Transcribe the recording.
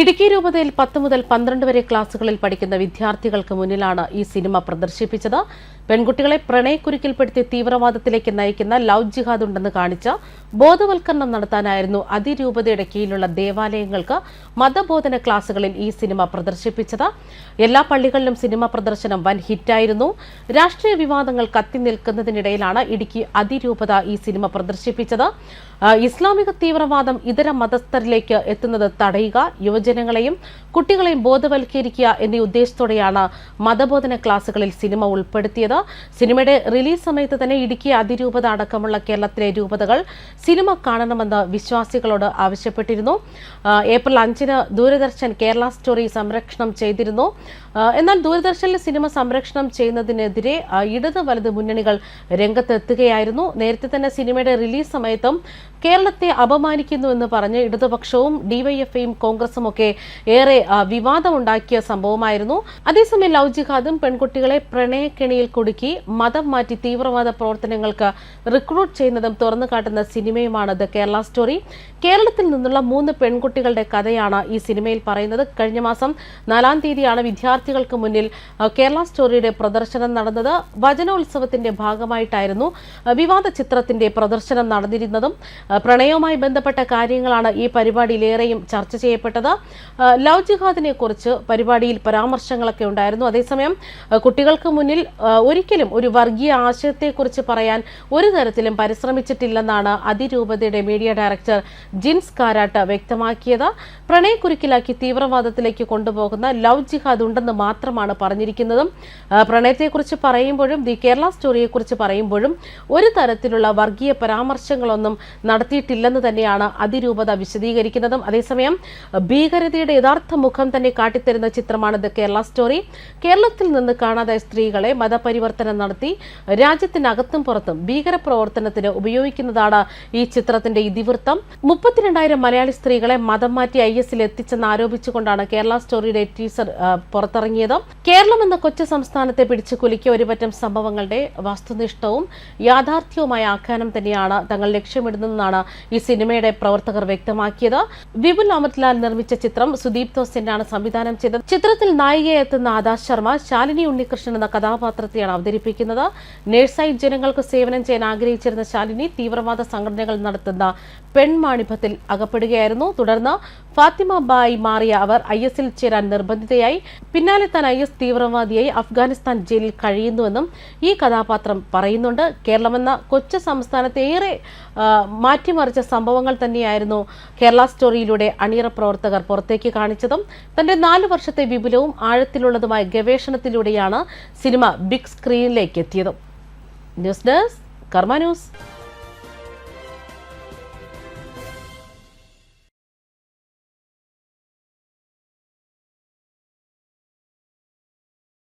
ഇടുക്കി രൂപതയിൽ പത്ത് മുതൽ പന്ത്രണ്ട് വരെ ക്ലാസുകളിൽ പഠിക്കുന്ന വിദ്യാർത്ഥികൾക്ക് മുന്നിലാണ് ഈ സിനിമ പ്രദർശിപ്പിച്ചത്. പെൺകുട്ടികളെ പ്രണയക്കുരുക്കിൽപ്പെടുത്തി തീവ്രവാദത്തിലേക്ക് നയിക്കുന്ന ലവ് ജിഹാദ് ഉണ്ടെന്ന് കാണിച്ച ബോധവൽക്കരണം നടത്താനായിരുന്നു അതിരൂപതയുടെ കീഴിലുള്ള ദേവാലയങ്ങൾക്ക് മതബോധന ക്ലാസുകളിൽ ഈ സിനിമ പ്രദർശിപ്പിച്ചത്. എല്ലാ പള്ളികളിലും സിനിമ പ്രദർശനം വൻ ഹിറ്റായിരുന്നു. രാഷ്ട്രീയ വിവാദങ്ങൾ കത്തി നിൽക്കുന്നതിനിടയിലാണ് ഇടുക്കി അതിരൂപത ഈ സിനിമ പ്രദർശിപ്പിച്ചത്. ഇസ്ലാമിക തീവ്രവാദം ഇതര മതസ്ഥരിലേക്ക് എത്തുന്നത് തടയുക യുവജനങ്ങളെയും കുട്ടികളെയും ബോധവൽക്കരിക്കുക എന്നീ ഉദ്ദേശത്തോടെയാണ് മതബോധന ക്ലാസുകളിൽ സിനിമ ഉൾപ്പെടുത്തിയത്. സിനിമയുടെ റിലീസ് സമയത്ത് തന്നെ ഇടുക്കി അതിരൂപത അടക്കമുള്ള കേരളത്തിലെ രൂപതകൾ സിനിമ കാണണമെന്ന് വിശ്വാസികളോട് ആവശ്യപ്പെട്ടിരുന്നു. ഏപ്രിൽ അഞ്ചിന് ദൂരദർശൻ കേരള സ്റ്റോറി സംരക്ഷണം ചെയ്തിരുന്നു. എന്നാൽ ദൂരദർശനിലെ സിനിമ സംരക്ഷണം ചെയ്യുന്നതിനെതിരെ ഇടത് വലത് മുന്നണികൾ രംഗത്തെത്തുകയായിരുന്നു. നേരത്തെ തന്നെ സിനിമയുടെ റിലീസ് സമയത്തും കേരളത്തെ അപമാനിക്കുന്നു എന്ന് പറഞ്ഞ് ഇടതുപക്ഷവും ഡിവൈഎഫ്ഐയും കോൺഗ്രസും ഒക്കെ ഏറെ വിവാദമുണ്ടാക്കിയ സംഭവമായിരുന്നു. അതേസമയം ലവ് ജിഹാദും പെൺകുട്ടികളെ പ്രണയക്കെണിയിൽ കുടുക്കി മതം മാറ്റി തീവ്രവാദ പ്രവർത്തനങ്ങൾക്ക് റിക്രൂട്ട് ചെയ്യുന്നതും തുറന്നു കാട്ടുന്ന സിനിമയുമാണ് ദ കേരള സ്റ്റോറി. കേരളത്തിൽ നിന്നുള്ള മൂന്ന് പെൺകുട്ടികളുടെ കഥയാണ് ഈ സിനിമയിൽ പറയുന്നത്. കഴിഞ്ഞ മാസം നാലാം തീയതിയാണ് വിദ്യാർത്ഥികൾക്ക് മുന്നിൽ കേരള സ്റ്റോറിയുടെ പ്രദർശനം നടന്നത്. വചനോത്സവത്തിന്റെ ഭാഗമായിട്ടായിരുന്നു വിവാദ ചിത്രത്തിന്റെ പ്രദർശനം നടന്നിരുന്നതും. പ്രണയവുമായി ബന്ധപ്പെട്ട കാര്യങ്ങളാണ് ഈ പരിപാടിയിലേറെയും ചർച്ച ചെയ്യപ്പെട്ടത്. ലവ് ജിഹാദിനെ കുറിച്ച് പരിപാടിയിൽ പരാമർശങ്ങളൊക്കെ ഉണ്ടായിരുന്നു. അതേസമയം കുട്ടികൾക്ക് മുന്നിൽ ഒരിക്കലും ഒരു വർഗീയ ആശയത്തെക്കുറിച്ച് പറയാൻ ഒരു തരത്തിലും പരിശ്രമിച്ചിട്ടില്ലെന്നാണ് അതിരൂപതയുടെ മീഡിയ ഡയറക്ടർ ജിൻസ് കാരാട്ട് വ്യക്തമാക്കിയത്. പ്രണയക്കുരുക്കിലാക്കി തീവ്രവാദത്തിലേക്ക് കൊണ്ടുപോകുന്ന ലവ് ജിഹാദ് ഉണ്ടെന്ന് മാത്രമാണ് പറഞ്ഞിരിക്കുന്നതും. പ്രണയത്തെക്കുറിച്ച് പറയുമ്പോഴും ദി കേരള സ്റ്റോറിയെക്കുറിച്ച് പറയുമ്പോഴും ഒരു തരത്തിലുള്ള വർഗീയ പരാമർശങ്ങളൊന്നും നടത്തിയിട്ടില്ലെന്ന് തന്നെയാണ് അതിരൂപത വിശദീകരിക്കുന്നതും. അതേസമയം ഭീകരതയുടെ യഥാർത്ഥ മുഖം തന്നെ കാട്ടിത്തരുന്ന ചിത്രമാണ് ദ കേരള സ്റ്റോറി. കേരളത്തിൽ നിന്ന് കാണാതായ സ്ത്രീകളെ മതപരിവർത്തനം നടത്തി രാജ്യത്തിനകത്തും പുറത്തും ഭീകര പ്രവർത്തനത്തിന് ഉപയോഗിക്കുന്നതാണ് ഈ ചിത്രത്തിന്റെ ഇതിവൃത്തം. മുപ്പത്തിരണ്ടായിരം മലയാളി സ്ത്രീകളെ മതം മാറ്റി ഐ എസിൽ എത്തിച്ചെന്ന് ആരോപിച്ചുകൊണ്ടാണ് കേരള സ്റ്റോറിയുടെ ടീസർ പുറത്തിറങ്ങിയത്. കേരളം എന്ന കൊച്ചു സംസ്ഥാനത്തെ പിടിച്ചു കുലുക്കിയ ഒരുപറ്റം സംഭവങ്ങളുടെ വസ്തുനിഷ്ഠവും യാഥാർത്ഥ്യവുമായ ആഖ്യാനം തന്നെയാണ് തങ്ങൾ ലക്ഷ്യമിടുന്നതെന്നാണ് ഈ സിനിമയുടെ പ്രവർത്തകർ വ്യക്തമാക്കിയത്. വിപുൽ അമൃത്ലാൽ നിർമ്മിച്ച ചിത്രം സുദീപ് തോസിന്റാണ് സംവിധാനം ചെയ്തത്. ചിത്രത്തിൽ നായികയെ എത്തുന്ന ആദാ ശർമ്മ ശാലിനി ഉണ്ണികൃഷ്ണൻ എന്ന കഥാപാത്രത്തെയാണ് അവതരിപ്പിക്കുന്നത്. നേഴ്സായി ജനങ്ങൾക്ക് സേവനം ചെയ്യാൻ ആഗ്രഹിച്ചിരുന്ന ശാലിനി തീവ്രവാദ സംഘടനകൾ നടത്തുന്ന പെൺമാണിഭത്തിൽ അകപ്പെടുകയായിരുന്നു. തുടർന്ന് ഫാത്തിമ ബായി മാറിയ അവർ ഐ എസിൽ ചേരാൻ നിർബന്ധിതയായി. പിന്നാലെ താൻ ഐ എസ് തീവ്രവാദിയായി അഫ്ഗാനിസ്ഥാൻ ജയിലിൽ കഴിയുന്നുവെന്നും ഈ കഥാപാത്രം പറയുന്നുണ്ട്. കേരളമെന്ന കൊച്ചു സംസ്ഥാനത്തെ ഏറെ മാറ്റിമറിച്ച സംഭവങ്ങൾ തന്നെയായിരുന്നു കേരള സ്റ്റോറിയിലൂടെ അണിയറ പ്രവർത്തകർ പുറത്തേക്ക് കാണിച്ചതും തന്റെ നാല് വർഷത്തെ വിപുലവും ആഴത്തിലുള്ളതുമായ ഗവേഷണത്തിലൂടെയാണ് സിനിമ ബിഗ് സ്ക്രീനിലേക്ക് എത്തിയത്. News desk Karma news.